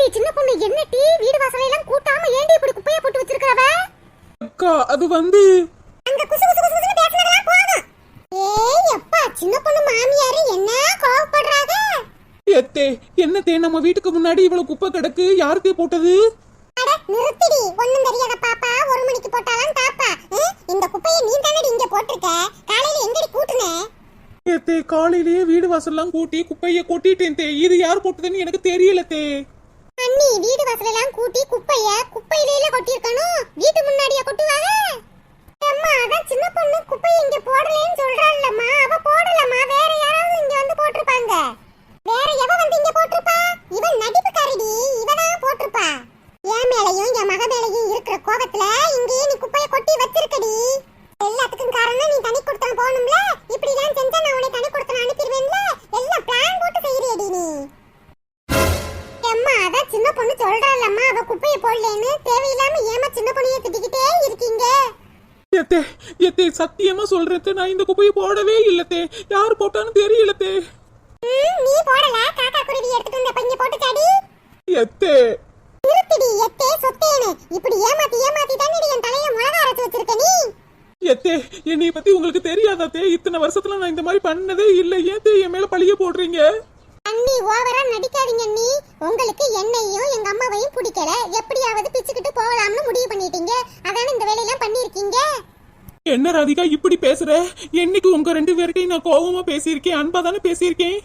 ஏட்டி சின்ன பொண்ணு என்ன டீ வீடு வாசலை எல்லாம் கூட்டாம ஏண்டி இப்படி குப்பைய போட்டு வச்சிருக்கறவ? அக்கா அது வந்து அங்க குசு குசு குசுன்னு பேசுனதெல்லாம் போதும். ஏய் அப்பா சின்ன பொண்ணு மாமியாரு என்ன கோவப்படுறாங்க? எத்தே என்னத்தே நம்ம வீட்டுக்கு முன்னாடி இவ்வளவு குப்பை கிடக்கு யாருத்தே போட்டது? அட நிறுத்திடி. ஒண்ணும் தெரியாத பாப்பா ஒரு மணிக்கு போட்டாலாம் தாப்பா. இந்த குப்பையை நீ தானடி இங்க போட்டிருக்க? காலையில எங்கடி கூட்டுனே? ஏத்தே காலையிலேயே வீடு வாசல்லாம் கூட்டி குப்பைய கொட்டிட்டேன் தே. இது யார் போட்டதுன்னு எனக்கு தெரியல தே. அண்ணி வீடு வாசல் எல்லாம் கூட்டி குப்பைய குப்பையில கொட்டி இருக்கணும் வீட்டு முன்னாடியே கொட்டுவாங்க. அம்மா அதான் சின்ன பொண்ணு குப்பையை இங்க போடலன்னு சொல்றா. என்னைய பத்தி உங்களுக்கு தெரியாதாத்தே இத்தனை வருஷத்துல நான் இந்த மாதிரி பண்ணதே இல்ல. ஏத்தே என் மேல பழிய போடுறீங்க? அண்ணி ஓவரா நடிக்காதீங்க அண்ணி. உங்களுக்கு என்னையும் எங்க அம்மாவையும் பிடிக்கல. எப்படியாவது பிச்சுக்கிட்டு போகலாம்னு முடிவு பண்ணிட்டீங்க. அதானே இந்த வேலையெல்லாம் பண்ணிருக்கீங்க என்ன ராதிகா இப்படி பேசுற? என்னைக்கு உங்க ரெண்டு பேர்கிட்டயும் நான் கோவமா பேசியிருக்கேன் அன்பா தானே பேசியிருக்கேன்?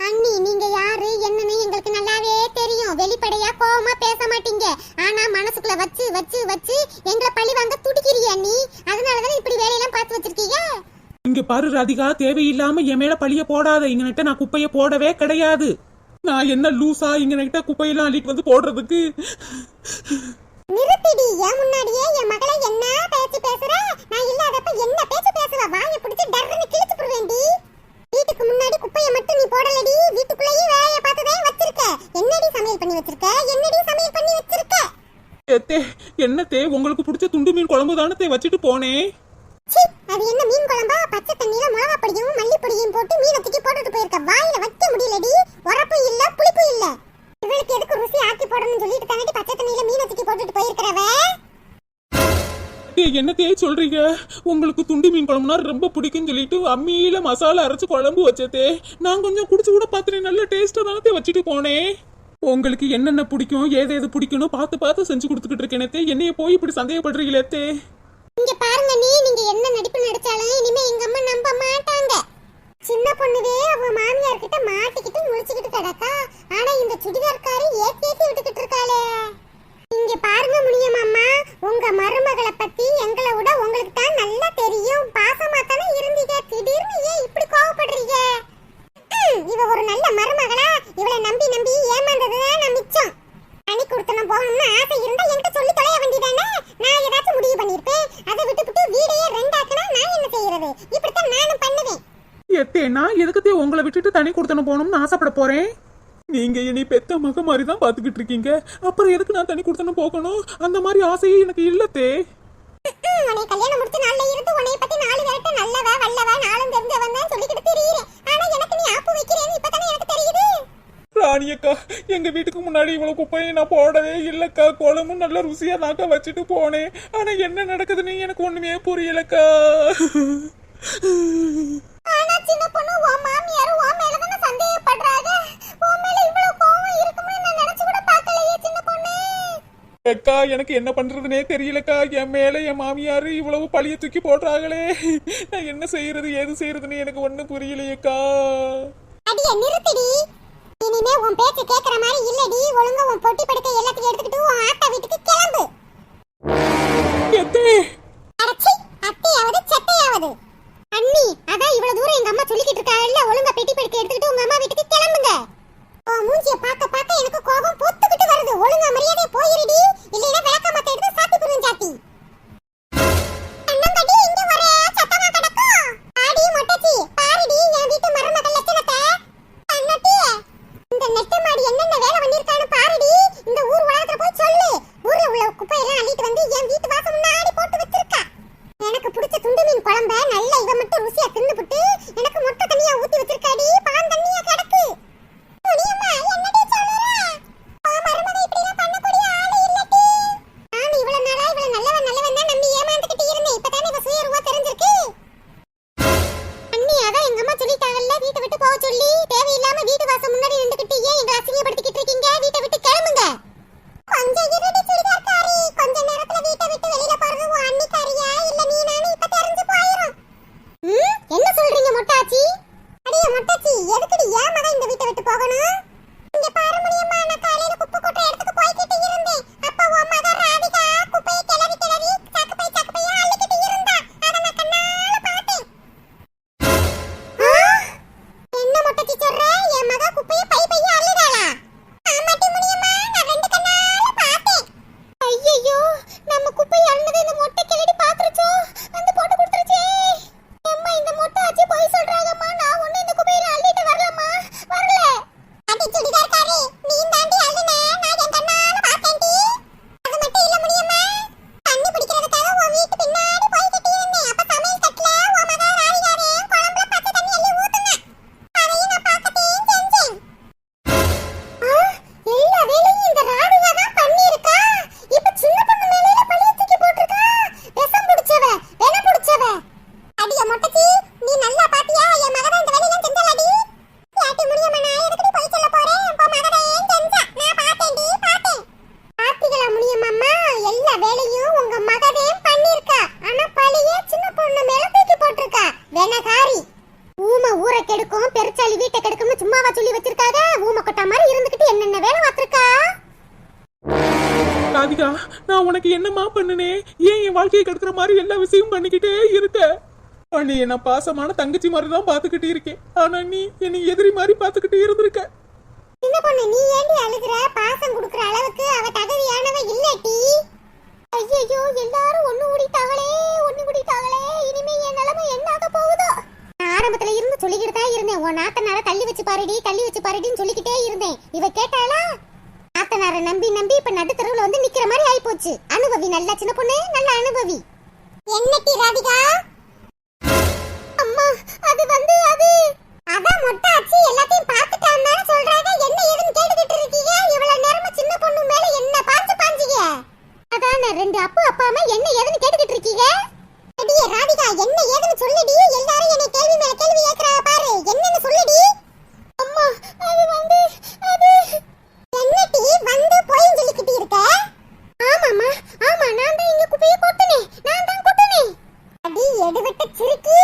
அண்ணி நீங்க யாரு என்னன்னு எங்களுக்கு நல்லாவே தெரியும். வெளிப்படையா கோவமா பேச மாட்டீங்க. ஆனா மனசுக்குள்ள வச்சு வச்சு வச்சு எங்களை பழி வாங்க துடிக்கிறீங்க அண்ணி. அதனாலதான் இப்படி வேலையெல்லாம் பார்த்து வச்சிருக்கீங்க? இங்க பாரு ராதிகா தேவையில்லாம என் மேல பழிய போடாத. இங்க நட்ட நான் குப்பைய போடவே கிடையாது. நான் என்ன லூசா இங்க நட்ட குப்பையெல்லாம் அள்ளிட்டு வந்து போடுறதுக்கு? நிறுத்திடி. என் முன்னாடியே என் மகளை என்ன பேச்சு பேசுற நான் இல்லாதப்ப என்ன பேச்சு பேசுவ வாயை பிடிச்சு டர்னு கிழிச்சு போடுவேண்டி வீட்டுக்கு முன்னாடி குப்பையை மட்டும் நீ போடலடி வீட்டுக்குள்ளேயும் வேலையை பார்த்துதான் வச்சிருக்க என்னடி சமையல் பண்ணி வச்சிருக்க என்னடி சமையல் பண்ணி வச்சிருக்க ஏத்தே என்னத்தே உங்களுக்கு பிடிச்ச துண்டு மீன் குழம்பு தானே வச்சுட்டு போனேன் அது என்ன மீன் குழம்பா? பச்சை தண்ணியில மிளகா பொடியும் மல்லி பொடியும் போட்டு மீனை தூக்கி போட்டுட்டு போயிருக்க. வாயில வைக்க முடியலடி. உரப்பும் இல்ல புளிப்பும் இல்ல. இவளுக்கு எதுக்கு ருசி ஆக்கி போடணும்னு சொல்லிட்டு தானடி பச்சை தண்ணியில மீனை தூக்கி போட்டுட்டு போயிருக்கிறவ? ஏய், என்னத்தே சொல்றீங்க? உங்களுக்கு துண்டு மீன் குழம்புனா ரொம்ப பிடிக்கும்னு சொல்லிட்டு அம்மியில மசாலா அரைச்சு குழம்பு வச்சதே நான் கொஞ்சம் குடிச்சு கூட பார்த்துட்டு நல்ல டேஸ்டா தானே வச்சுட்டு போனேன் உங்களுக்கு என்னென்ன பிடிக்கும் ஏது எது பிடிக்கணும் பார்த்து பார்த்து செஞ்சு கொடுத்துக்கிட்டு இருக்கேனே என்னைய போய் இப்படி சந்தேகப்படுறீங்களே தே. இங்க பாருங்க நீ நீங்க என்ன நடிப்பு நடிச்சாலும் இனிமே எங்க அம்மா நம்ப மாட்டாங்க. சின்ன பொண்ணுவே அவ மாமியார் கிட்ட மாட்டிக்கிட்டு முழிச்சுக்கிட்டு கிடக்கா. ஆனா இந்த சுடிதார்காரி ஏத்தி ஏத்தி விட்டுக்கிட்டு இருக்காளே. இங்க பாருங்க முனியம்மா உங்க மருமகளை பத்தி எங்களை விட உங்களுக்கு தான் நல்லா தெரியும். பாசமா தானே இருந்தீங்க. திடீர்னு ஏன் இப்படி கோவப்படுறீங்க? இவ ஒரு நல்ல மருமகளா. இவளை நம்பி நம்பி ஏமாந்ததுதான் நான் மிச்சம் அணி கொடுத்தன போகணும்னு ஆசை இருந்தா என்கிட்ட சொல்லி தொலைய வேண்டியதானே? நான் ஏதாச்சும் முடிவு பண்ணிருப்பேன் அதை விட்டுவிட்டு வீடையே ரெண்டாக்குனா நான் என்ன செய்யறது? இப்படித்தான் நானும் பண்ணுவேன். எத்தே நான் எதுக்கத்தே உங்களை விட்டுட்டு தனி கொடுத்தன போகணும்னு ஆசைப்பட போறேன்? நீங்க இனி பெத்த மக மாதிரி தான் பாத்துக்கிட்டு இருக்கீங்க. அப்புறம் எதுக்கு நான் தனி கொடுத்தன போகணும்? அந்த மாதிரி ஆசையே எனக்கு இல்லத்தே உன்னை கல்யாணம் முடிச்சு நாள்ல இருந்து உன்னை பத்தி நாலு பேர்கிட்ட நல்லவ வல்லவ நாளும் தெரிஞ்சவன் தான் சொல்லிக்கிட்டு தெரியுறேன். ஆனா எனக்கு நீ ஆப்பு வைக்கிறேன்னு இப்பதானே எனக்கு தெரியுது? ராணி அக்கா எங்க வீட்டுக்கு முன்னாடி இவ்வளவு குப்பையை நான் போடவே இல்லக்கா. குழம்பும் நல்ல ருசியா நாக்கா வச்சுட்டு போனேன். ஆனா என்ன நடக்குதுன்னு எனக்கு ஒண்ணுமே புரியலக்கா. அக்கா எனக்கு என்ன பண்றதுனே தெரியலக்கா. என் மேல என் மாமியாரு இவ்வளவு பழிய தூக்கி போடுறாங்களே. நான் என்ன செய்யறது ஏது செய்யறதுன்னு எனக்கு ஒண்ணும் புரியலையேக்கா. இனிமே உன் பேச்சு கேக்குற மாதிரி இல்லடி. ஒழுங்கா உன் பொட்டி படுக்க எல்லாத்தையும் எடுத்துக்கிட்டு என்னம்மா பண்ணுனே? ஏன் என் வாழ்க்கையை கெடுக்கிற மாதிரி எல்லா விஷயமும் பண்ணிக்கிட்டே இருக்க? அன்னைய நான் பாசமான தங்கச்சி மாதிரி தான் பார்த்துக்கிட்டு இருக்கேன். ஆனா நீ என்னை எதிரி மாதிரி பார்த்துக்கிட்டு இருந்திருக்க. என்ன பண்ணு நீ ஏண்டி அழுகுற? பாசம் குடுக்குற அளவுக்கு அவ தகுதியானவ இல்லடி. ஐயோ எல்லாரும் ஒண்ணு குடித்தாங்களே ஒண்ணு குடித்தாங்களே இனிமே என் நிலைமை என்ன ஆக போகுதோ? நான் ஆரம்பத்துல இருந்து சொல்லிக்கிட்டு தான் இருந்தேன். உன் நாத்தனார தள்ளி வச்சு பாருடி தள்ளி வச்சு பாருடின்னு சொல்லிக்கிட்டே இருந்தேன். இவ கேட்டாளா? நாத்தனார நம்பி நம்பி இப்ப நடுத்தரவுல வந்து நிக்கிற மாதிரி ஆயி போச்சு அனுபவி நல்ல சின்ன பொண்ணு நல்ல அனுபவி. என்னட்டி ராதிகா? அம்மா அது வந்து அது. அதான் மொட்டை ஆச்சு எல்லாத்தையும் பார்த்துட்டான்னு சொல்றாங்க. என்ன ஏதுன்னு கேட்டுக்கிட்டு இருக்கீங்க? இவ்வளவு நேரமா சின்ன பொண்ணு மேல என்ன பாஞ்சு பாஞ்சிங்க? அதான் ரெண்டு அப்பா அப்பா அம்மா என்ன ஏதுன்னு கேட்டுக்கிட்டு இருக்கீங்க? அடியே ராதிகா என்ன ஏதுன்னு சொல்லிடி? எல்லாரும் என்னை கேள்வி மேல கேள்வி ஏத்துறாங்க பாரு. என்னன்னு சொல்லிடி? அம்மா அது வந்து அது. என்னடி வந்து போய் சொல்லிக்கிட்டு இருக்க ஆமாமா ஆமா நான் தான் இங்க குப்பையை கொட்டுனே நான் தான் கொட்டுனே அடி எடுவிட்ட சிறுக்கு.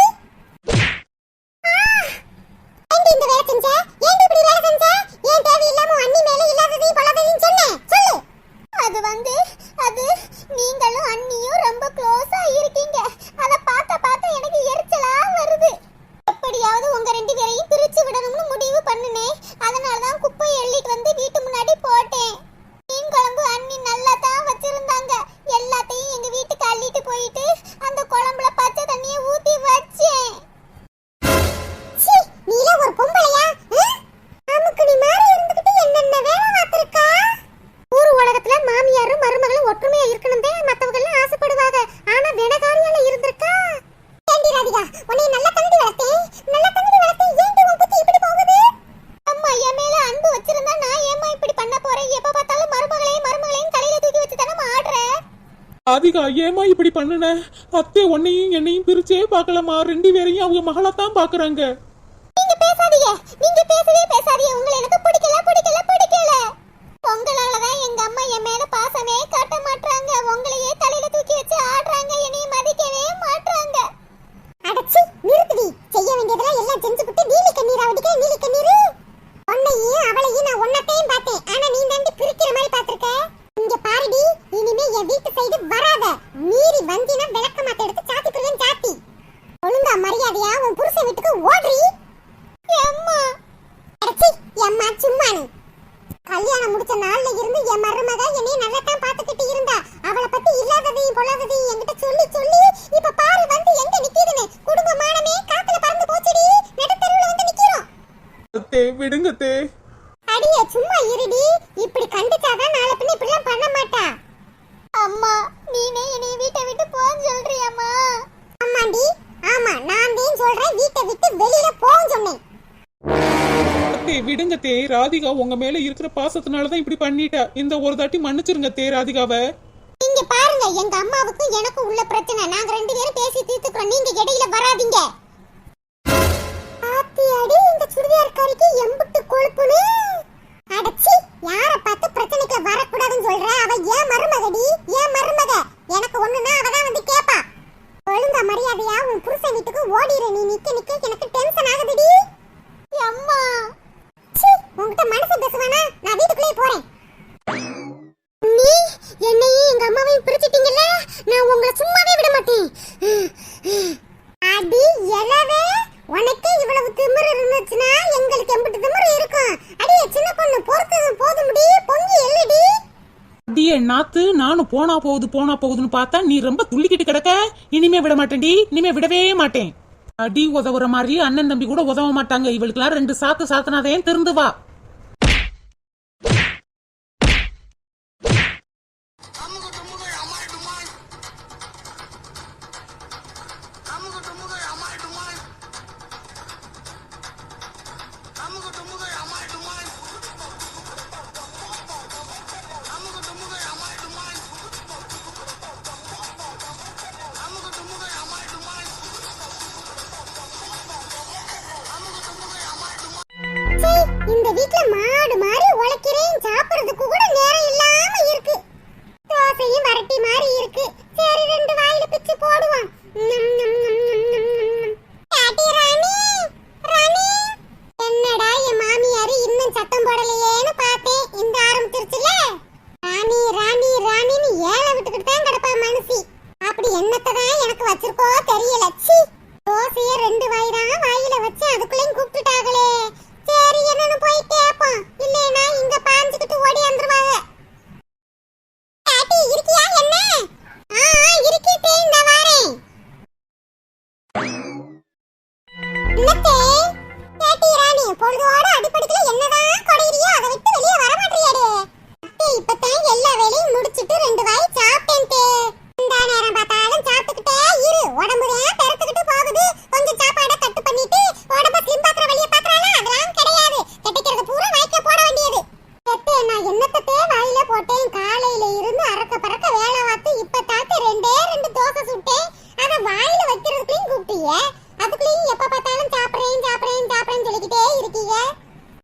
ராதிகா ஏமா இப்படி பண்ணுன? அத்தை உன்னையும் என்னையும் பிரிச்சே பார்க்கலாமா ரெண்டு பேரையும் அவங்க மகளாத்தான் பார்க்குறாங்க. விடுங்கத்தே அடியே சும்மா இருடி. இப்படி கண்டுச்சாதான் நாளை பின்ன இப்படிலாம் பண்ண மாட்டா. அம்மா நீனே என்னை வீட்டை விட்டு போன்னு சொல்றியாம்மா. ஆமாண்டி ஆமா நான் தான் சொல்றேன் வீட்டை விட்டு வெளியில போன்னு சொன்னேன். தே விடுங்க தே ராதிகா உங்க மேல இருக்கிற பாசத்தினால தான் இப்படி பண்ணிட்டா. இந்த ஒரு தாட்டி மன்னிச்சிருங்க தே ராதிகாவை. இங்க பாருங்க எங்க அம்மாவுக்கு எனக்கு உள்ள பிரச்சனை. நாங்க ரெண்டு பேரும் பேசி தீர்த்துக்கிறோம். நீங்க இடையில வராதீங்க. சுடிதார்காரிக்கு எம்புட்டு கொழுப்புனு அடச்சி யார பார்த்து பிரச்சனைக்கு வரக்கூடாதுன்னு சொல்ற? அவ ஏன் மருமகடி? ஏன் மருமக? எனக்கு ஒண்ணுனா அவ தான் வந்து கேப்பா. ஒழுங்கா மரியாதையா உன் புருஷன் வீட்டுக்கு ஓடிரு. நீ நிக்க நிக்க எனக்கு டென்ஷன் ஆகுதுடி அம்மா ச்சீ உன்கிட்ட மனசு பேசுவானா நான் வீட்டுக்குள்ளே போறேன் நீ என்னையும் எங்க அம்மாவையும் பிரிச்சிட்டீங்கல்ல நான் உங்களை சும்மாவே விட மாட்டேன் அடி எழவே உனக்கு இவ்வளவு திமிரு இருந்துச்சுன்னா எங்களுக்கு எம்பிட்டு திமிரு இருக்கும் அடியே சின்ன பொண்ணு பொறுத்தது போதும்டி பொங்கி எல்லுடி அடியே நாத்து நானும் போனா போகுது போனா போகுதுன்னு பார்த்தா நீ ரொம்ப துள்ளிக்கிட்டு கிடக்க. இனிமே விட மாட்டேன்டி இனிமே விடவே மாட்டேன். அடி உதவுற மாதிரி அண்ணன் தம்பி கூட உதவ மாட்டாங்க. இவளுக்குலாம் ரெண்டு சாத்து சாத்தினாதே திருந்து வா வாயில போடுவான். ரெண்டு வாய் சாப்பிட்டேன் தே இந்த நேரம் பார்த்தாலும் சாப்பிட்டுக்கிட்டே இரு உடம்பு தான் பெருத்துக்கிட்டு போகுது கொஞ்சம் சாப்பாடை கட்டு பண்ணிட்டு உடம்ப ஸ்லிம் பாக்குற வழிய பாக்குறாளா அதெல்லாம் கிடையாது கெட்டிக்கிறது பூரா வாய்க்க போட வேண்டியது எத்தே நான் என்னத்தே வாயில போட்டேன் காலையில இருந்து அறக்க பறக்க வேலை பார்த்து இப்ப தாத்து ரெண்டே ரெண்டு தோசை சுட்டேன் அத வாயில வைக்கிறதுக்குள்ளயும் கூப்பிட்டீங்க அதுக்குள்ளயும் எப்ப பார்த்தாலும் சாப்பிடுறேன் சாப்பிடுறேன் சாப்பிடுறேன்னு சொல்லிக்கிட்டே இருக்கீங்க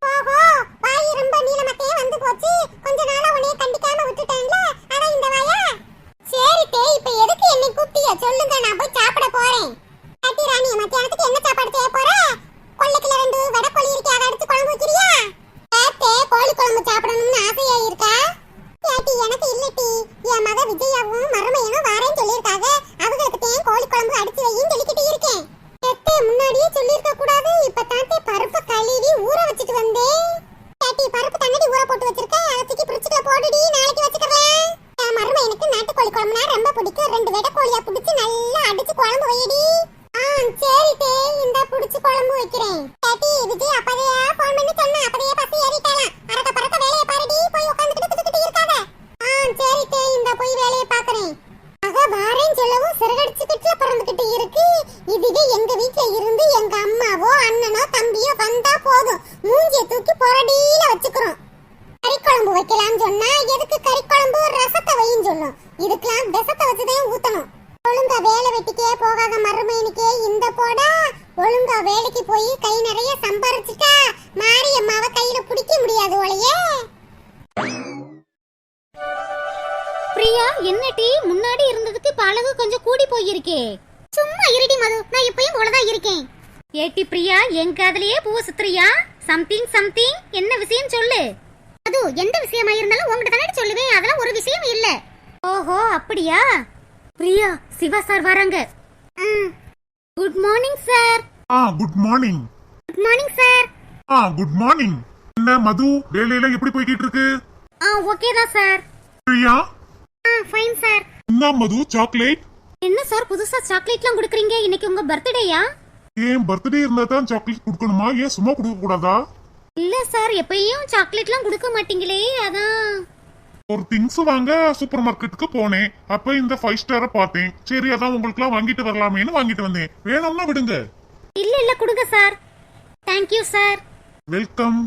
ஓஹோ வாய் ரொம்ப நீளமத்தே வந்து போச்சு கொஞ்ச நாளா உன்னைய கண்டிக்காம விட்டுட்டேன்ல அதான் இந்த வாயா சரி தே இப்ப எதுக்கு என்னை கூப்பிட்டீங்க சொல்லுங்க நான் போய் சாப்பிட போறேன் பாட்டி ராணி மத்தியானத்துக்கு என்ன சாப்பாடு செய்ய போற கொள்ளைக்குள்ள ரெண்டு வடை கோழி இருக்கு அதை அடிச்சு குழம்பு வைக்கிறியா ஏத்தே கோழி குழம்பு சாப்பிடணும்னு ஆசையா இருக்கா ஏட்டி எனக்கு இல்லட்டி என் மக விஜயாவும் மருமையனும் வாரேன்னு சொல்லியிருக்காங்க அவங்களுக்கு தேன் கோழி குழம்பு அடிச்சு வையும் சொல்லிக்கிட்டு இருக்கேன் எத்தே முன்னாடியே சொல்லியிருக்க கூடாது இப்ப தாத்தே பருப்பு கழுவி ஊற வச்சுட்டு வந்தேன் ஏட்டி பருப்பு தண்ணி ஊற போட்டு வச்சிருக்கேன் அதை தூக்கி பிரிச்சுக்கல போடுடி நாளைக்கு வச்சுக்கிறேன் என் மருமை எனக்கு நாட்டுக்கோழி குழம்புனா ரொம்ப பிடிக்கும் ரெண்டு வெடை கோழியா பிடிச்சு நல்லா அடிச்சு குழம்பு வையடி ஆ சரி தே இந்த புடிச்சு குழம்பு வைக்கிறேன் ஏட்டி விஜய் அப்பதையா ஃபோன் பண்ணி சொன்னா அப்பதையே பசி ஏறிட்டாலாம் அரக்க பறக்க வேலையை பாருடி போய் உட்காந்துக்கிட்டு பிச்சுக்கிட்டு இருக்காத ஆ சரி தே இந்த போய் வேலையை பாக்குறேன் ஆக வாரேன் சொல்லவும் சிறகடிச்சுக்கிட்டு பிறந்துகிட்டு இருக்கு இதுவே எங்க வீட்ல இருந்து எங்க அம்மாவோ அண்ணனோ தம்பியோ வந்தா போதும் மூஞ்சிய தூக்கி புரடியில வச்சுக்கிறோம் கறிக்குழம்பு வைக்கலாம்னு சொன்னா எதுக்கு கறிக்குழம்பு ரசத்தை வைன்னு சொல்லும். இதுக்கெல்லாம் விஷத்தை வச்சுதான் ஊத்தணும். ஒழுங்கா வேலை வெட்டிக்கே போகாத மருமையனுக்கே இந்த போடா. ஒழுங்கா வேலைக்கு போய் கை நிறைய சம்பாரிச்சுட்டா மாரியம்மாவை கையில பிடிக்க முடியாது ஒளையே பிரியா என்ன டீ? முன்னாடி இருந்ததுக்கு இப்ப அழகு கொஞ்சம் கூடி போயிருக்கே. சும்மா இருடி மது. நான் இப்பயும் போலதான் இருக்கேன். ஏட்டி பிரியா என் காதலியே பூவ சுத்துறியா? சம்திங் சம்திங் என்ன விஷயம் சொல்லு? அது எந்த விஷயமா இருந்தாலும் உங்ககிட்ட தானே சொல்லுவேன். அதெல்லாம் ஒரு விஷயம் இல்ல. ஓஹோ அப்படியா? பிரியா சிவா சார் வராங்க. Good morning sir ah good morning good morning sir ah good morning என்ன மது வேலையெல்லாம் எப்படி போய்கிட்டு இருக்கு ஆ ஓகே தான் சார் பிரியா? ஆ ஃபைன் சார் என்ன மது சாக்லேட் என்ன சார் புதுசா சாக்லேட்லாம் கொடுக்குறீங்க? இன்னைக்கு உங்க பர்த்டேயா ஏன் பர்த்டே இருந்தா தான் சாக்லேட் கொடுக்கணுமா? ஏன் சும்மா கொடுக்க கூடாதா? இல்ல சார் எப்பயும் சாக்லேட்லாம் கொடுக்க மாட்டீங்களே அதான். ஒரு திங்ஸ் வாங்க சூப்பர் மார்க்கெட்டுக்கு போனேன். அப்ப இந்த ஃபைவ் ஸ்டாரை பார்த்தேன். சரி அதான் உங்களுக்குலாம் வாங்கிட்டு வரலாமேன்னு வாங்கிட்டு வந்தேன். வேணும்னா விடுங்க. இல்ல இல்ல கொடுங்க sir thank you sir welcome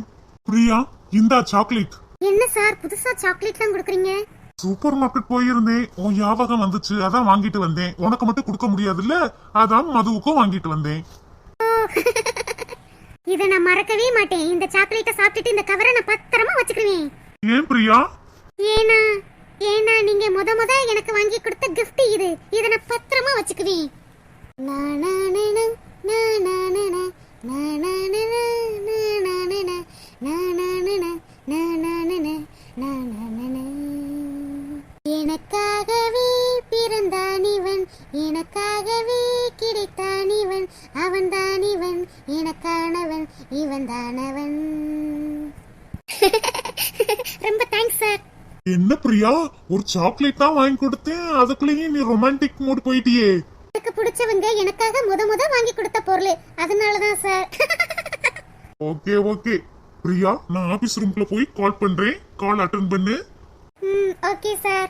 Priya இந்தா சாக்லேட் என்ன சார் புதுசா சாக்லேட்லாம் கொடுக்குறீங்க? சூப்பர் மார்க்கெட் போயிருந்தேன் உன் ஞாபகம் வந்துச்சு அதான் வாங்கிட்டு வந்தேன் உனக்கு மட்டும் கொடுக்க முடியாதுல்ல அதான் மதுவுக்கும் வாங்கிட்டு வந்தேன் இதை நான் மறக்கவே மாட்டேன் இந்த சாக்லேட்டை சாப்பிட்டுட்டு இந்த கவரை நான் பத்திரமா வச்சுக்குவேன் ஏன் பிரியா ஏனா ஏனா நீங்க முத முத எனக்கு வாங்கி கொடுத்த gift இது இதை நான் பத்திரமா வச்சுக்குவேன் நா, எனக்காகவே பிறந்தான் இவன். எனக்காகவே கிடைத்தான் இவன். அவன் தான் இவன். எனக்கானவன். இவன் தானவன் ரொம்ப தேங்க்ஸ் சார் என்ன பிரியா? ஒரு சாக்லேட் தான் வாங்கி கொடுத்தேன். அதுக்குள்ளேயும் நீ ரொமான்டிக் மூட் போயிட்டியே. எனக்கு பிடிச்சவங்க எனக்காக முத முத வாங்கி கொடுத்த பொருள். அதனாலதான் சார் ஓகே ஓகே. பிரியா நான் ஆபீஸ் ரூம்குள்ள போய் கால் பண்றேன். கால் அட்டன் பண்ணு. ம் ஓகே சார்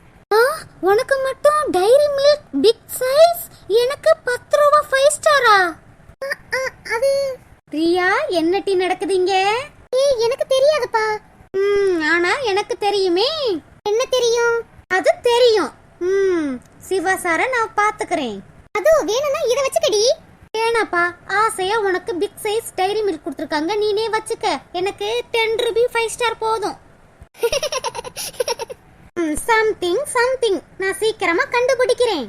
உனக்கு மட்டும் டைரி மில்க் பிக் சைஸ் எனக்கு பத்து ரூபா ஃபைவ் ஸ்டாரா அது பிரியா என்ன டீ நடக்குதுங்க? ஏய் எனக்கு தெரியாதுப்பா. ம் ஆனா எனக்கு தெரியுமே. என்ன தெரியும்? அது தெரியும். ம் சிவா சார நான் பாத்துக்கிறேன். அது வேணும்னா இத வச்சுக்கடி. ஏனாப்பா ஆசையா உனக்கு பிக் சைஸ் டைரி மில்க் கொடுத்துருக்காங்க. நீனே வச்சுக்க. எனக்கு டென் ருபி ஃபைவ் ஸ்டார் போதும். சம்திங் சம்திங் நான் சீக்கிரமா கண்டுபிடிக்கிறேன்.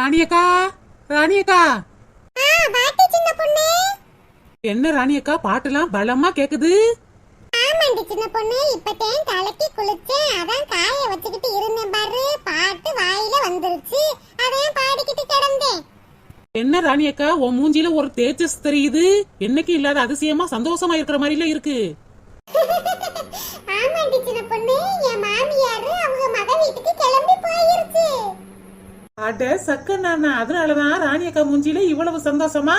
ராணியக்கா ராணியக்கா. வாட்டி சின்ன பொண்ணு. என்ன ராணியக்கா பாட்டுலாம் பலமா கேக்குது? ஆமாண்டி சின்ன பொண்ணு. இப்பதான் தலைக்கு குளிச்சேன். அதான் காய வச்சுக்கிட்டு இருந்தேன் பாரு. பாட்டு வாயில வந்துருச்சு. அதான் பாடிக்கிட்டு கிடந்தேன். என்ன ராணியக்கா உன் மூஞ்சில ஒரு தேஜஸ் தெரியுது என்னைக்கு இல்லாத அதிசயமா சந்தோஷமா இருக்கிற மாதிரில இருக்கு. ஆமாண்டி சின்ன பொண்ணு. என் மாமியாரு அவங்க மக வீட்டுக்கு கிளம்பி போயிருச்சு. அட சக்க நானா. அதனாலதான் ராணியக்கா மூஞ்சில இவ்வளவு சந்தோஷமா?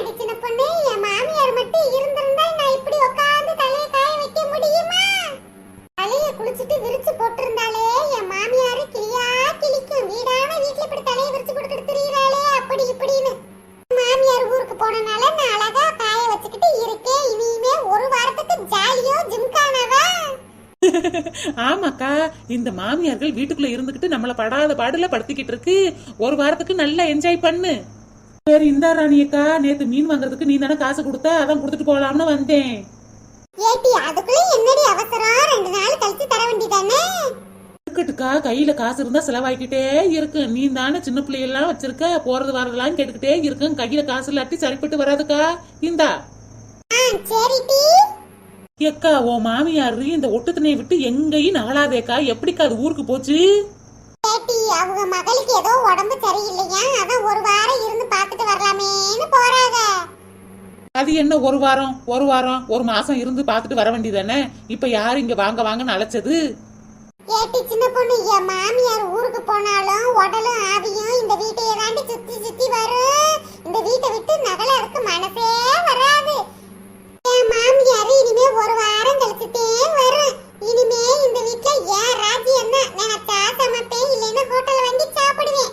ஆண்டி சின்ன பொண்ணு என் மாமியார் மட்டும் இருந்திருந்தா நான் இப்படி உட்கார்ந்து தலைய காய வைக்க முடியுமா? தலைய குளிச்சுட்டு விரிச்சு போட்டிருந்தாலே என் மாமியாரு கிளியா கிளிக்கும். வீடாம வீட்டுல இப்படி தலைய விரிச்சு கொடுத்துட்டு திரியிறாளே அப்படி இப்படின்னு. மாமியார் ஊருக்கு போனனால நான் அழகா காய வச்சுக்கிட்டு இருக்கேன். இனிமே ஒரு வாரத்துக்கு ஜாலியோ ஜிம்கானவா? ஆமாக்கா இந்த மாமியார்கள் வீட்டுக்குள்ள இருந்துகிட்டு நம்மள படாத பாடுல படுத்திக்கிட்டு இருக்கு. ஒரு வாரத்துக்கு நல்லா என்ஜாய் பண்ணு. சரி இந்த ராணியக்கா நேத்து மீன் வாங்குறதுக்கு நீ தானே காசு கொடுத்த? அதான் கொடுத்துட்டு போலாம்னு வந்தேன். ஏட்டி அதுக்குள்ள என்னடி அவசரம் ரெண்டு நாள் கழிச்சு தர வேண்டியதானே? இருக்கட்டுக்கா கையில காசு இருந்தா செலவாய்க்கிட்டே இருக்கு. நீ தானே சின்ன பிள்ளையெல்லாம் வச்சிருக்க போறது வரதெல்லாம் கேட்டுக்கிட்டே இருக்கும் கையில காசு இல்லாட்டி சரிப்பட்டு வராதுக்கா. இந்தா. ஆ சரி டீ. ஏக்கா உன் மாமியாரு இந்த ஒட்டுத்தனையை விட்டு எங்கேயும் நகலாதேக்கா. எப்படிக்கா அது ஊருக்கு போச்சு? அவங்க மகளுக்கு ஏதோ உடம்பு சரியில்லையா? அதான் ஒரு வாரம் இருந்து பார்த்துட்டு வரலாமேன்னு போறாங்க. அது என்ன ஒரு வாரம் ஒரு வாரம் ஒரு மாசம் இருந்து பார்த்துட்டு வர வேண்டியதானே இப்ப யாரு இங்க வாங்க வாங்கன்னு அழைச்சது? ஏட்டி சின்ன பொண்ணு என் மாமியார் ஊருக்கு போனாலும் உடலும் ஆவியும் இந்த வீட்டையே தாண்டி சுத்தி சுத்தி வரும். இந்த வீட்டை விட்டு நகல இருக்கு மனசே வராது. என் மாமியார் இனிமே ஒரு வாரம் கழிச்சுட்டே வரும். இனிமே இந்த வீட்ல ஏன் ராஜ்யம் தான் நினைச்சா சமைப்பேன் இல்லைன்னா ஹோட்டல் வாங்கி சாப்பிடுவேன்.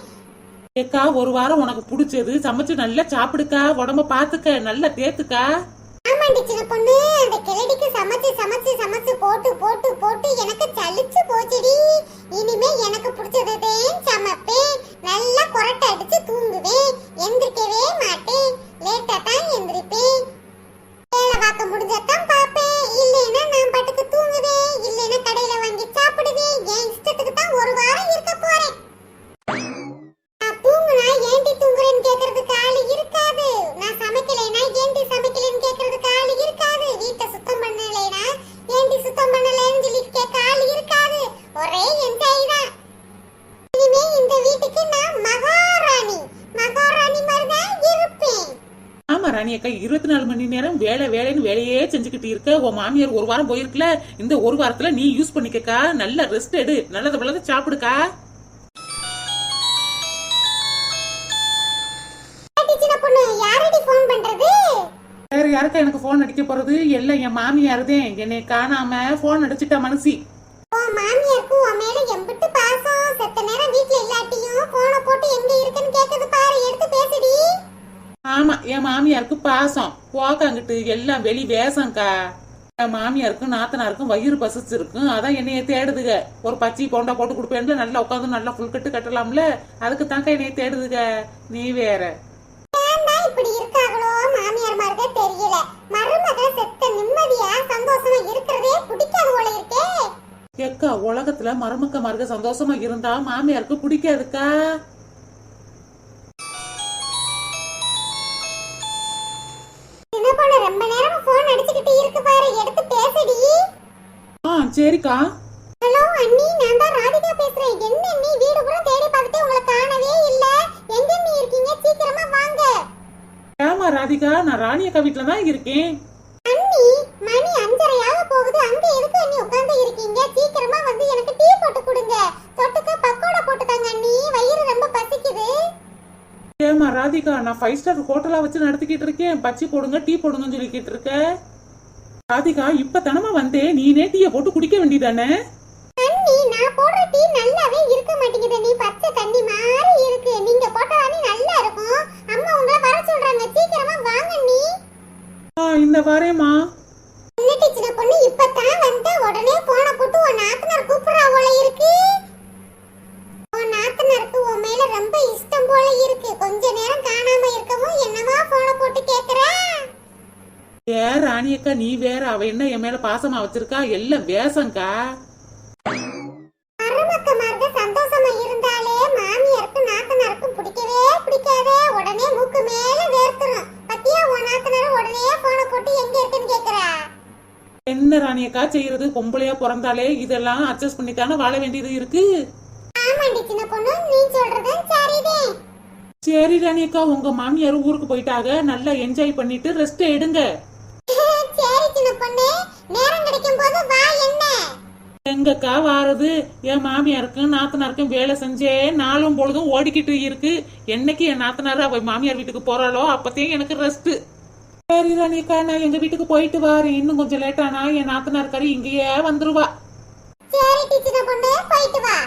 ஏக்கா ஒரு வாரம் உனக்கு பிடிச்சது. சமைச்சு நல்லா சாப்பிடுக்கா. உடம்ப பாத்துக்க நல்லா தேத்துக்கா. ஆமாண்டி சின்ன பொண்ணு அந்த கிழடிக்கு சமைச்சு சமைச்சு சமைச்சு போட்டு போட்டு போட்டு எனக்கு சலிச்சு போச்சுடி. செஞ்சுக்கிட்டு இருக்க உன் மாமியார் ஒரு வாரம் போயிருக்குல இந்த ஒரு வாரத்துல நீ யூஸ் பண்ணிக்கக்கா நல்ல ரெஸ்ட் எடு நல்லது நல்லது சாப்பிடுக்கா. வேற யாருக்கா எனக்கு போன் அடிக்க போறது? எல்லாம் என் மாமியாருதேன் என்னை காணாம போன் அடிச்சிட்டா மனசி. மாமியாருக்கு உன் மேல எம்பிட்டு பாசம். செத்த நேரம் வீட்ல இல்லாட்டியும் போனை போட்டு எங்க இருக்குன்னு கேக்குது பாரு எடுத்து பேசுடி. ஆமா என் மாமியாருக்கு பாசம். போக்காங்கிட்டு எல்லாம் வெளி வேஷம்க்கா. என் மாமியாருக்கும் நாத்தனாருக்கும் வயிறு பசிச்சிருக்கும். அதான் என்னைய தேடுதுக. ஒரு பச்சை போண்டா போட்டு கொடுப்பேன்ல நல்லா உட்காந்து நல்லா ஃபுல் கட்டு கட்டலாம்ல. அதுக்கு தாங்க என்னைய தேடுதுக. நீ வேற. இப்படி இருக்காங்களோ? மாமியார் மார்க்க தெரியல. மருமக செத்த நிம்மதியா சந்தோஷமா இருக்கிறதே பிடிக்காது போல இருக்கே. எக்கா உலகத்துல மருமக்க மருக சந்தோஷமா இருந்தா மாமியாருக்கு பிடிக்காதுக்கா. ஹலோ அண்ணி. நான் தான் ராதிகா பேசுறேன். என்ன நீ வீடு பூரா தேடி பார்த்துட்டு உங்களை காணவே இல்ல. எங்க நீ இருக்கீங்க? சீக்கிரமா வாங்க. ஏமா ராதிகா? நான் ராணி அக்கா வீட்டுல தான் இருக்கேன். அண்ணி மணி அஞ்சரையாக போகுது. அங்க எதுக்கு அண்ணி உட்கார்ந்து இருக்கீங்க? சீக்கிரமா வந்து எனக்கு டீ போட்டு கொடுங்க. தொட்டுக்க பக்கோடா போட்டுதாங்க அண்ணி. வயிறு ரொம்ப பசிக்குது. ஏமா ராதிகா? நான் ஃபைவ் ஸ்டார் ஹோட்டலா வச்சு நடத்திக்கிட்டு இருக்கேன். பச்சி போடுங்க டீ போடுங்கன்னு சொல்லிக்கிட்டு இருக்க. ராதிகா இப்ப தனமா வந்தேன் நீனே டீயை போட்டு குடிக்க வேண்டியதானே? அண்ணி நான் போடுற டீ நல்லாவே இருக்க மாட்டேங்குது. நீ பச்சை தண்ணி மாதிரி இருக்கு. நீங்க போட்ட நல்லா இருக்கும். அம்மா உங்களை வர சொல்றாங்க. சீக்கிரமா வாங்க அண்ணி ஆ இந்த வரேம்மா. என்னடி சின்ன பொண்ணு இப்பதான் வந்த. உடனே போன போட்டு உன் நாத்தனார் கூப்பிடுறா போல இருக்கு. உன் நாத்தனாருக்கு உன் மேல ரொம்ப இஷ்டம் போல இருக்கு. கொஞ்ச நேரம் காணாம இருக்கவும் என்னமா போன போட்டு கேக்குற? ஏ ராணி அக்கா நீ வேற அவ என்ன என் மேல பாசமா வச்சிருக்கா? எல்லாம் கேக்குறா? என்ன ராணி அக்கா செய்யறது? பொம்பளையா பிறந்தாலே இதெல்லாம் அட்ஜஸ்ட் பண்ணித்தானே வாழ வேண்டியது இருக்கு? சரி ராணி அக்கா உங்க மாமியார் ஊருக்கு போயிட்டாக. நல்லா என்ஜாய் பண்ணிட்டு ரெஸ்ட் எடுங்க. எங்கக்கா வாரது? என் மாமியாருக்கும் நாத்தனாருக்கும் வேலை செஞ்சே நாளும் பொழுதும் ஓடிக்கிட்டு இருக்கு. என்னைக்கு என் நாத்தனார் அவ மாமியார் வீட்டுக்கு போறாளோ அப்பத்தையும் எனக்கு ரெஸ்ட் சரி ராணிக்கா நான் எங்க வீட்டுக்கு போயிட்டு வாரு இன்னும் கொஞ்சம் லேட் ஆனா என் நாத்தனார் கறி இங்கேயே வந்துருவா. சரி டீச்சர் பொண்ணு போயிட்டு வா.